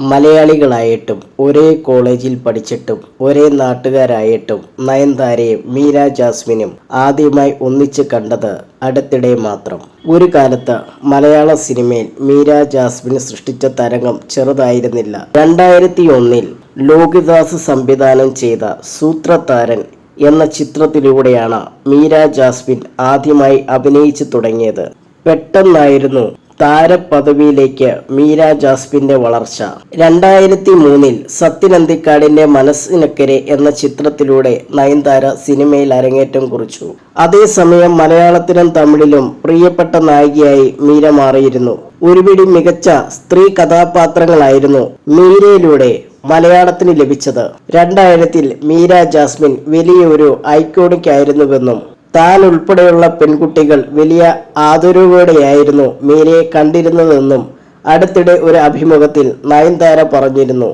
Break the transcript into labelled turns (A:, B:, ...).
A: മലയാളികളായിട്ടും ഒരേ കോളേജിൽ പഠിച്ചിട്ടും ഒരേ നാട്ടുകാരായിട്ടും നയൻതാരയും മീര ജാസ്മിനും ആദ്യമായി ഒന്നിച്ച് കണ്ടത് അടുത്തിടെ മാത്രം. ഒരു കാലത്ത് മലയാള സിനിമയിൽ മീര ജാസ്മിൻ സൃഷ്ടിച്ച തരംഗം ചെറുതായിരുന്നില്ല. രണ്ടായിരത്തി ഒന്നിൽ ലോകിദാസ് സംവിധാനം ചെയ്ത സൂത്രതാരൻ എന്ന ചിത്രത്തിലൂടെയാണ് മീര ജാസ്മിൻ ആദ്യമായി അഭിനയിച്ചു തുടങ്ങിയത്. പെട്ടെന്നായിരുന്നു താരപദവിയിലേക്ക് മീര ജാസ്മിന്റെ വളർച്ച. രണ്ടായിരത്തി മൂന്നിൽ സത്യനന്ദിക്കാടിന്റെ മനസ്സിനക്കരെ എന്ന ചിത്രത്തിലൂടെ നയൻതാര സിനിമയിൽ അരങ്ങേറ്റം കുറിച്ചു. അതേസമയം മലയാളത്തിലും തമിഴിലും പ്രിയപ്പെട്ട നായികയായി മീര മാറിയിരുന്നു. ഒരുപിടി മികച്ച സ്ത്രീ കഥാപാത്രങ്ങളായിരുന്നു മീരയിലൂടെ മലയാളത്തിന് ലഭിച്ചത്. രണ്ടായിരത്തിൽ മീര ജാസ്മിൻ വലിയൊരു ഐക്കോണിക് ആയിരുന്നുവെന്നും താൻ ഉൾപ്പെടെയുള്ള പെൺകുട്ടികൾ വലിയ ആദരവോടെയായിരുന്നു മീരയെ കണ്ടിരുന്നതെന്നും അടുത്തിടെ ഒരു അഭിമുഖത്തിൽ നയൻതാര പറഞ്ഞിരുന്നു.